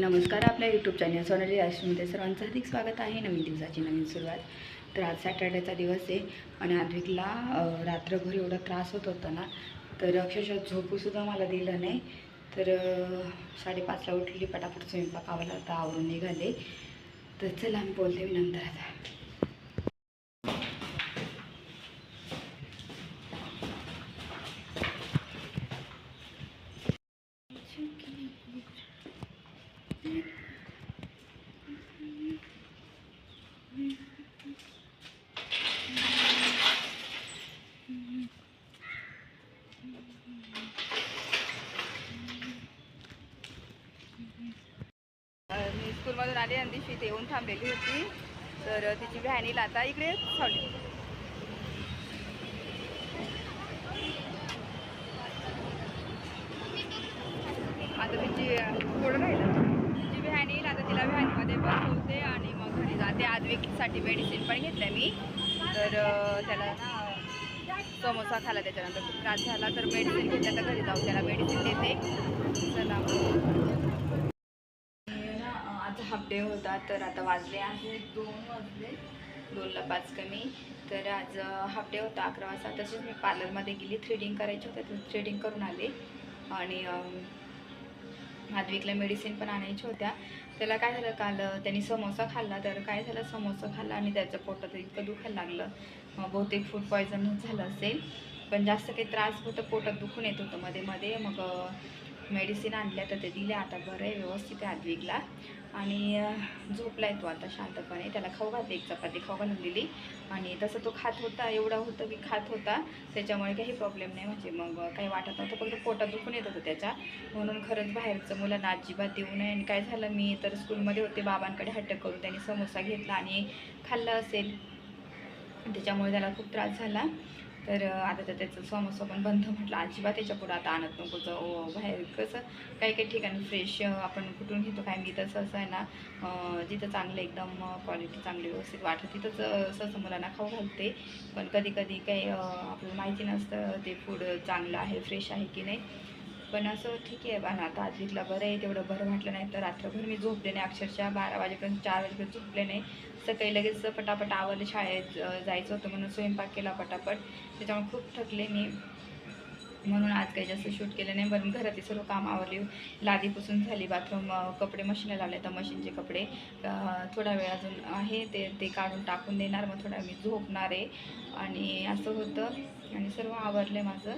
नमस्कार. आपल्या YouTube channel Sonali आश्रममध्ये सर्वांचं हार्दिक स्वागत आहे. नवीन दिवसाची नवीन सुरुवात. तर आज सॅटर्डेचा दिवस आहे आणि आद्विकला रात्रभर एवढा त्रास होत होता ना तर अक्षरशः झोपूसुद्धा मला दिलं नाही. तर साडेपाचला उठली पटापट स्वयंपाक आवला आता आवरून निघाले. तर चला मी बोलते मी नंतर आता मी स्कूलमधून आली आणि दिवशी इथे येऊन थांबलेली होती. तर तिची व्हॅनील आता इकडे थांबली आता तिची थोडं राहिलं तिची व्हॅन येईल आता तिला व्हॅनमध्ये बसवते आणि मग घरी जाते. आद्विकसाठी मेडिसिन पण घेतलं मी. तर त्याला ना समोसा खाला त्याच्यानंतर त्रास झाला. तर मेडिसिन घेतल्या तर घरी जाऊ त्याला मेडिसिन देते. चला ना हाफ डे होता तर आता वाजले आहे दोन वाजले दोनला पाच कमी. तर आज हाफ डे होता अकरा वाजता. तसेच मी पार्लरमध्ये गेली थ्रेडिंग करायची होतं तर थ्रेडिंग करून आले. आणि माधविकला मेडिसिन पण आणायच्या होत्या. त्याला काय झालं काल त्यांनी समोसा खाल्ला. तर काय झालं समोसा खाल्ला आणि त्याचं पोटात इतकं दुखायला लागलं. मग बहुतेक फूड पॉयझनच झालं असेल. पण जास्त काही त्रास होतं पोटात दुखून येत होतं मध्ये मध्ये. मग मेडिसिन आणल्या तर ते दिल्या. आता बरं आहे व्यवस्थित आहे आदविकला आणि झोपला झोपलाय तो आता शांतपणे. त्याला खाऊ घातली एक चपाती खाऊ घालून दिली. आणि तसं तो खात होता एवढा होतं की खात होता. त्याच्यामुळे काही प्रॉब्लेम नाही. म्हणजे मग काही वाटत नव्हतं फक्त पोटात दुखून येत होतं त्याच्या म्हणून खरंच बाहेरचं मुलांना अजिबात देऊ नये. आणि काय झालं मी तर स्कूलमध्ये होते. बाबांकडे हट्ट करून त्यांनी समोसा घेतला आणि खाल्लं असेल. त्याच्यामुळे त्याला खूप त्रास झाला. तर आता तर त्याचं समोसा पण बंद म्हटलं अजिबात त्याच्या पुढं आता आणत नको जाऊ बाहेर कसं काही काही ठिकाणी फ्रेश आपण कुठून घेतो काय मी तसं असं आहे ना जिथं चांगलं एकदम क्वालिटी चांगली व्यवस्थित वाटत तिथंच असं मुलांना खाऊ घालते. पण कधी कधी काही आपल्याला माहिती नसतं ते फूड चांगलं आहे फ्रेश आहे की नाही. पण असं ठीक आहे पण आता आजवीतला बरं आहे तेवढं बरं वाटलं नाही तर रात्रभर मी झोपले नाही अक्षरशः बारा वाजेपर्यंत चार वाजेपर्यंत झोपले नाही. सकाळी लगेच पटापट आवरले शाळेत जायचं होतं म्हणून स्वयंपाक केला पटापट. त्याच्यामुळे खूप थकले मी. म्हणून आज काही जास्त शूट केलं नाही बरं घरातील सर्व काम आवरली. लादी पुसून झाली बाथरूम कपडे मशीनला लावले तर मशीनचे कपडे. थोडा वेळ अजून आहे ते ते काढून टाकून देणार मग थोडा मी झोपणार आहे. आणि असं होतं. आणि सर्व आवरलं माझं.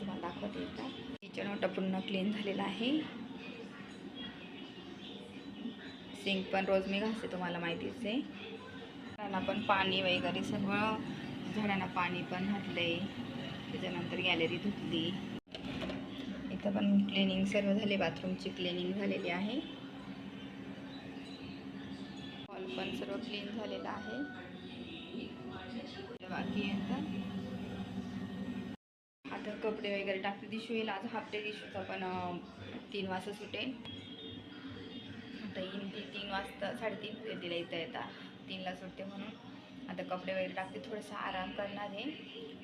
तुम्हाला दाखवते का किचन पूर्ण क्लीन झालेला आहे. सिंक पण रोज मी घासते तुम्हाला माहितीच. आहे झाडांना पण पाणी वगैरे सगळं झाडांना पाणी पण घातलंय. त्याच्यानंतर गॅलरी धुतली. इथं पण क्लिनिंग सर्व झाले बाथरूमची क्लिनिंग झालेली आहे. हॉल पण सर्व क्लीन झालेलं आहे. बाकी आहे आता कपडे वगैरे टाकते. दिशू येईल आज हाफ डे दिशूचा पण तीन वाजता सुटेल. आता येईन ती तीन वाजता साडेतीन होते तिला इथं येता. तीनला सुटते म्हणून. आता कपडे वगैरे टाकते थोडासा आराम करणार आहे.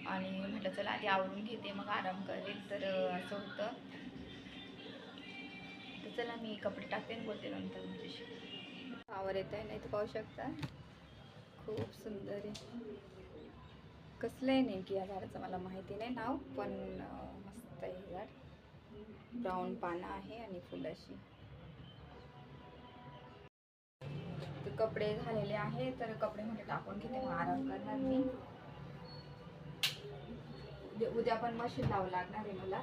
आणि म्हटलं चला आधी आवरून घेते मग आराम करेल. तर असं होतं. तर चला मी कपडे टाकते आणि बोलते नंतर तुमच्याशी. आवर येत आहे नाही तर पाहू शकता. खूप सुंदर आहे. कसलं आहे नेमकी या झाडाचं मला माहिती नाही नाव पण मस्त आहे हे झाड. ब्राऊन पानं आहे आणि फुलाशी. कपडे झालेले आहे तर कपडे म्हणजे टाकून घेते मग आराम करणार मी. उद्या उद्या पण मशीन लावं लागणार आहे मला.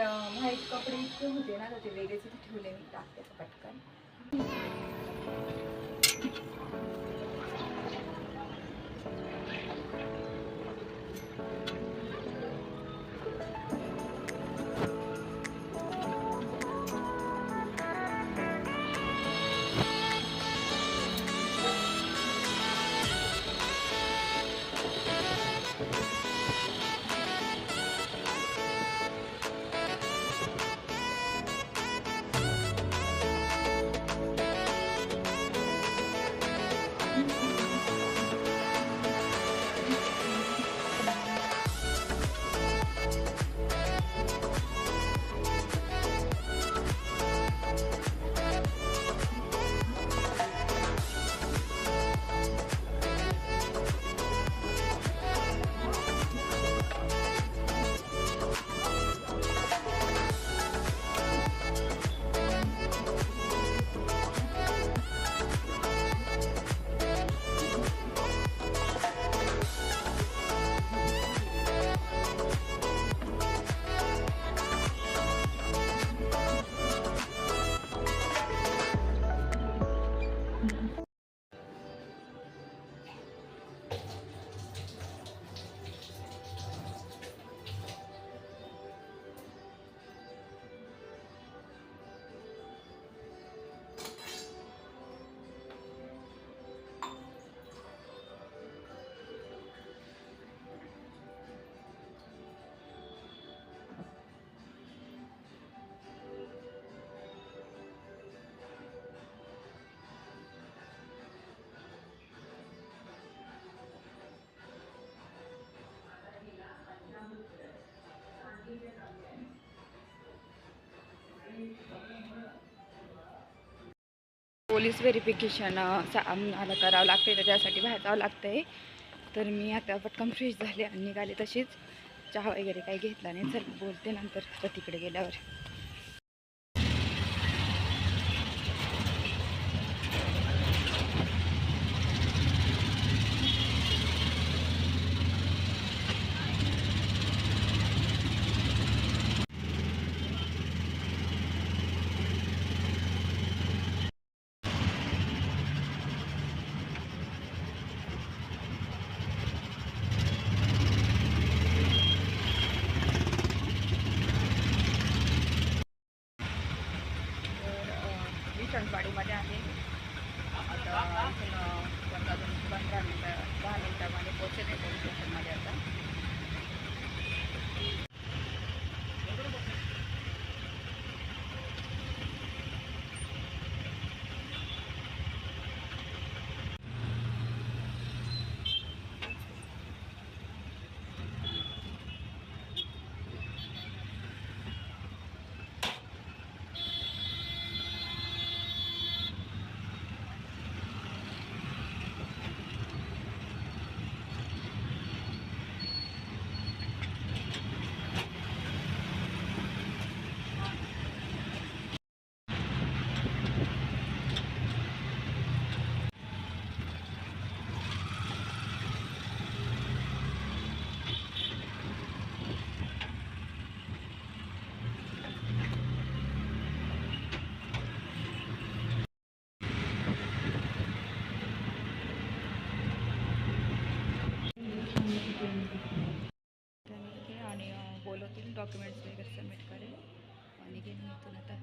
व्हाईट कपडे इतके होते ना ते वेगळेच ठेवले मी टाकते पटकन. पोलीस व्हेरिफिकेशन आम्हाला करावं लागते तर त्यासाठी बाहेर जावं लागतं आहे तर मी आता पटकन फ्रेश झाले आणि निघाले तशीच. चहा वगैरे काही घेतला नाही. चल बोलते नंतर आता तिकडे गेल्यावर तर विसणवाडीमध्ये आहे आता इथून अ, पंधरा दोन पंधरा मिनटं दहा मिनटामध्ये पोहोचेल आहे पोलीस स्टेशनमध्ये आता त्याने आणि अ, बोलवतील डॉक्युमेंट्स वगैरे सबमिट करेल. आणि घेईन इथून आता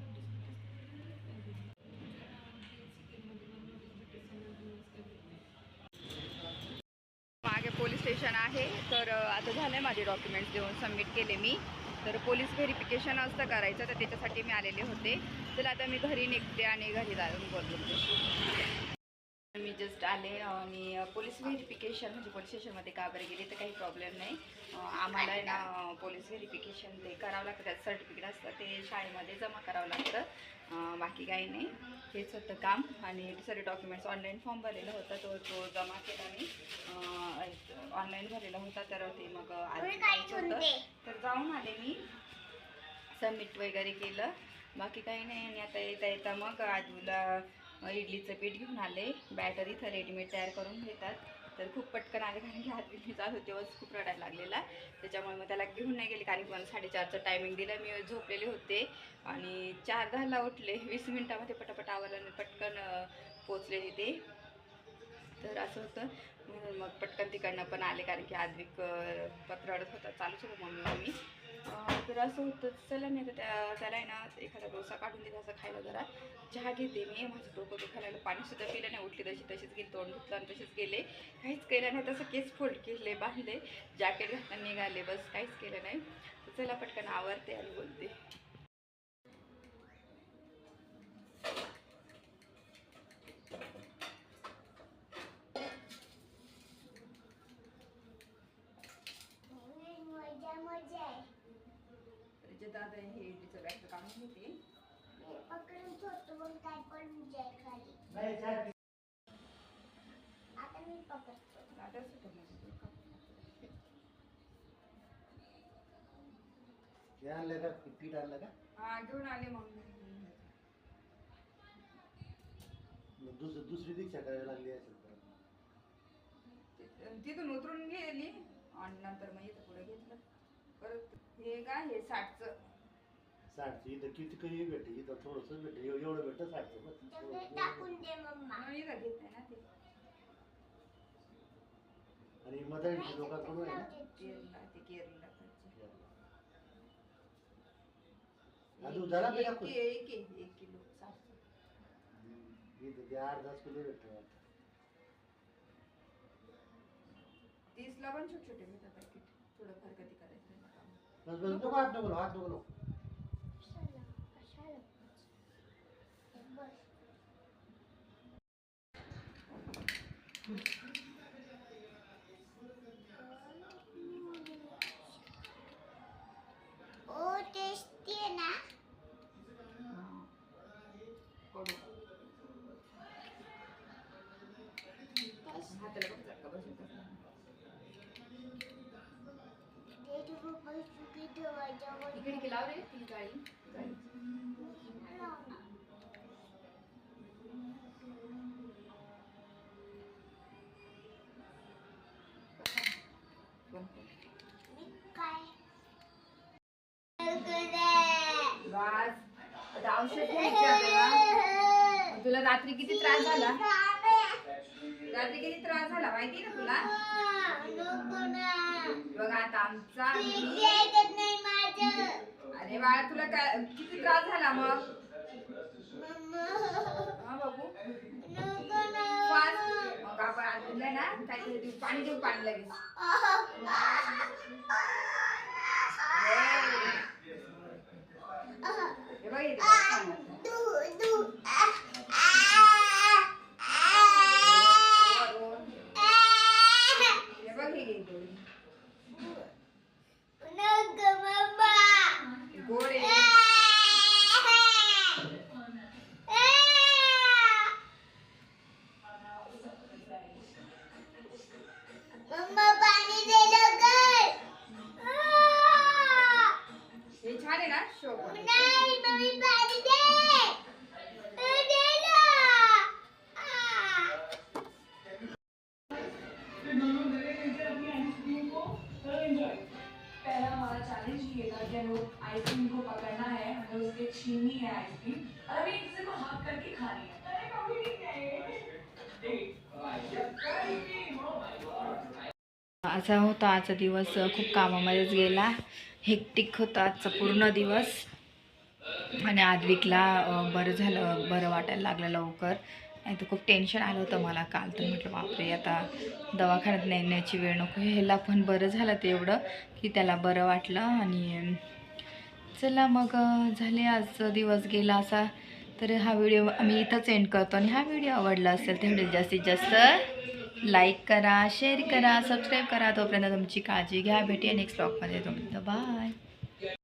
मागे पोलीस स्टेशन आहे. तर आता झालं माझे डॉक्युमेंट्स देऊन सबमिट केले मी. तर पोलीस व्हेरिफिकेशन असतं करायचं तर त्याच्यासाठी मी आलेले होते. तर आता मी घरी निघते आणि घरी जाऊन बोलतो मी जस्ट आले आणि पोलीस व्हेरिफिकेशन म्हणजे पोलीस स्टेशनमध्ये का बरं गेले तर काही प्रॉब्लेम नाही. आम्हाला आहे ना पोलीस व्हेरिफिकेशन ते करावं लागतं त्यात सर्टिफिकेट असतं ते शाळेमध्ये जमा करावं लागतं. बाकी काही नाही. हेच होतं काम आणि दुसरे डॉक्युमेंट्स ऑनलाईन फॉर्म भरलेला होता तो तो जमा केला मी. ऑनलाईन भरलेला होता तर ते मग होतं. तर जाऊन आले मी. सबमिट वगैरे केलं. बाकी काही नाही आणि आता येता येता मग आजूला इडलीचं पीठ घेऊन आले. बॅटर इथं रेडीमेड तयार करून घेतात. तर खूप पटकन आले कारण की हात मी चालू वस खूप रडायला लागलेला. त्याच्यामुळे मग त्याला घेऊन नाही गेले कारण की मला साडेचारचं टायमिंग दिलं. मी झोपलेले होते आणि चार दहाला उठले. वीस मिनटामध्ये पटापट आवरलं आणि पटकन पोचले तिथे. तर असं होतं. म्हणून मग पटकन तिकडनं पण आले कारण की आद्विक पत्रडत होता चालूच होतं मम्मी मम्मी तर असं होतं चला नाही तर त्या त्याला आहे ना एखादा डोसा काढून दिला असं खायला जरा. चहा घेते मी माझं डोकं दुखायला पाणीसुद्धा पिलं नाही उठली तशी तशीच गेली तोंड धुतलं आणि तसेच गेले. काहीच केलं नाही तसं केस फोल्ड केले बांधले. जॅकेट घातलं निघाले बस काहीच केलं नाही. तर चला पटकन आवरते आणि बोलते मजा मजा आहे तर जे दादा हे इडलीचं बॅगचं काढून घेते मी पकडून ठेवतो आता मी पकडतो हे आणलं का पीठ आणलं का हा घेऊन आले मग मग दुसरी दुसरी दीक्षा करायला लागली असेल तर. तिथून उतरून गेली आणि नंतर मग इथं पुढे घेतलं परत हे काय हे साठचं साठची इथं किती काही भेटे इथं थोडस भेटे एव- एवढं भेटतं साठचं बस. तर ते टाकून दे मम्मा. मग इथं घेत नाही ना ते. आणि मदारीची लोकांकडून आहे ना? केरला ते केरला अजून जरा बी टाकून. एक एक एक किलो इथं ते दहा किलो भेटतं तीसला पण छोटे छोटे भेटतात पॅकेट थोडंफार कधी करायचं आहे काम. बस बस नको हात नको लावू, हात नको लावू. इकडे की लाव रे ती जाळी तुला रात्री किती त्रास झाला? रात्री किती त्रास झाला माहिती ना तुला? बघ आता आमचा अरे बाळा तुला काय किती त्रास झाला मग? हा आपण ना देऊ पाणी देऊ पाणी लगेच. हे बघ इथे बघ. आइसक्रीम को पकड़ना है हमें उसके छीननी है आइसक्रीम और हमें एक दूसरे को हक करके खानी है। अरे कभी नहीं असा होता आजचा दिवस खूप कामामध्येच गेला. हेक्टिक होता आजचा पूर्ण दिवस. आणि आदविकला बरं झालं बरं वाटायला लागलं लवकर. नाही तर खूप टेन्शन आलं होतं मला काल. तर म्हटलं बापरे आता दवाखान्यात नेण्याची वेळ नको. ह्याला पण बरं झालं ते एवढं की त्याला बरं वाटलं. आणि चला मग झाले आजचा दिवस गेला असा. तर हा व्हिडिओ आम्ही इथंच एंड करतो आणि हा व्हिडिओ आवडला असेल तर व्हिडिओ जास्तीत जास्त लाईक करा शेअर करा सबस्क्राईब करा. तोपर्यंत तुमची काळजी घ्या. भेटी नेक्स्ट ब्लॉगमध्ये तर बाय